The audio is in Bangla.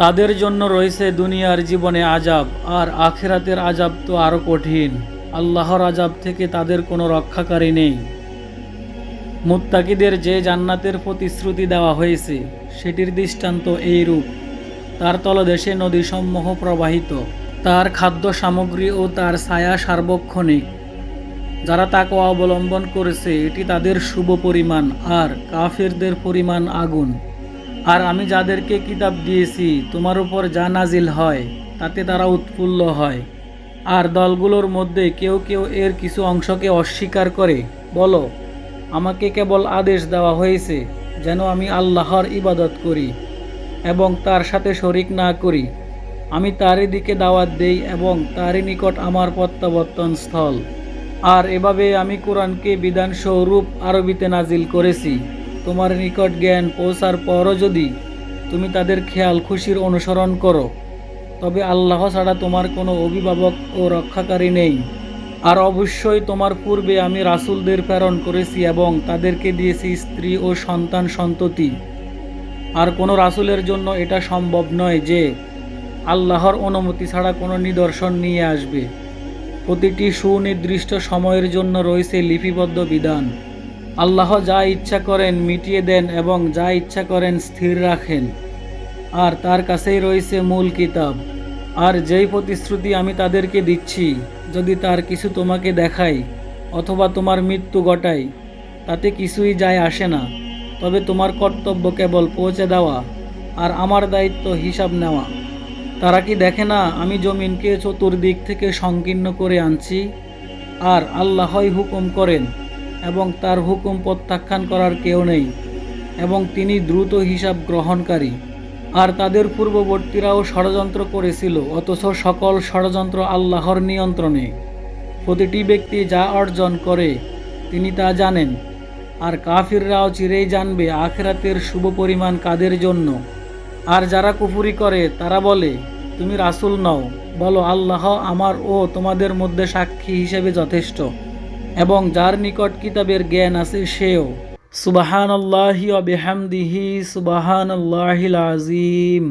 তাদের জন্য রয়েছে দুনিয়ার জীবনে আজাব আর আখেরাতের আজাব তো আরও কঠিন। আল্লাহর আজাব থেকে তাদের কোনো রক্ষাকারী নেই। মুত্তাকিদের যে জান্নাতের প্রতিশ্রুতি দেওয়া হয়েছে, সেটির দৃষ্টান্ত এই রূপ তার তলদেশে নদীসমূহ প্রবাহিত। তার খাদ্য সামগ্রী ও তার ছায়া সার্বক্ষণিক। যারা তাকে অবলম্বন করেছে, এটি তাদের শুভ পরিমাণ, আর কাফেরদের পরিমাণ আগুন। আর আমি যাদেরকে কিতাব দিয়েছি, তোমার উপর যা নাজিল হয়, তাতে তারা উৎফুল্ল হয়। আর দলগুলোর মধ্যে কেউ কেউ এর কিছু অংশকে অস্বীকার করে, বলো, আমাকে কেবল আদেশ দেওয়া হয়েছে যেন আমি আল্লাহর ইবাদত করি এবং তার সাথে শরিক না করি। আমি তারই দিকে দাওয়াত দেই এবং তারই নিকট আমার প্রত্যাবর্তন স্থল। আর এভাবে আমি কোরআনকে বিধানস্বরূপ আরবিতে নাজিল করেছি। তোমার নিকট জ্ঞান পৌঁছার পরও যদি তুমি তাদের খেয়াল খুশির অনুসরণ করো, তবে আল্লাহ ছাড়া তোমার কোনো অভিভাবক ও রক্ষাকারী নেই। আর অবশ্যই তোমার পূর্বে আমি রাসূলদের প্রেরণ করেছি এবং তাদেরকে দিয়েছি স্ত্রী ও সন্তান সন্ততি। আর কোনো রাসূলের জন্য এটা সম্ভব নয় যে আল্লাহর অনুমতি ছাড়া কোনো নিদর্শন নিয়ে আসবে। প্রতিটি সুনির্দিষ্ট সময়ের জন্য রয়েছে লিপিবদ্ধ বিধান। আল্লাহ যা ইচ্ছা করেন মিটিয়ে দেন এবং যা ইচ্ছা করেন স্থির রাখেন। আর তার কাছেই রয়েছে মূল কিতাব। আর যেই প্রতিশ্রুতি আমি তাদেরকে দিচ্ছি, যদি তার কিছু তোমাকে দেখাই অথবা তোমার মৃত্যু ঘটাই, তাতে কিছুই যায় আসে না। তবে তোমার কর্তব্য কেবল পৌঁছে দেওয়া আর আমার দায়িত্ব হিসাব নেওয়া। তারা কি দেখে না আমি জমিনকে চতুর্দিক থেকে সংকীর্ণ করে আনছি? আর আল্লাহই হুকুম করেন এবং তার হুকুম প্রত্যাখ্যান করার কেউ নেই, এবং তিনি দ্রুত হিসাব গ্রহণকারী। আর তাদের পূর্ববর্তীরাও ষড়যন্ত্র করেছিল, অথচ সকল ষড়যন্ত্র আল্লাহর নিয়ন্ত্রণে। প্রতিটি ব্যক্তি যা অর্জন করে, তিনি তা জানেন। আর কাফিররাও চিরেই জানবে আখেরাতের শুভ পরিমাণ কাদের জন্য। আর যারা কুফুরি করে, তারা বলে, তুমি রাসুল নও, বলো আল্লাহ আমার ও তোমাদের মধ্যে সাক্ষী হিসেবে যথেষ্ট। এবং যার নিকট কিতাবের জ্ঞান আছে সেও। সুবাহান আল্লাহি বেহামদিহি সুবাহান আল্লাহিল আজিম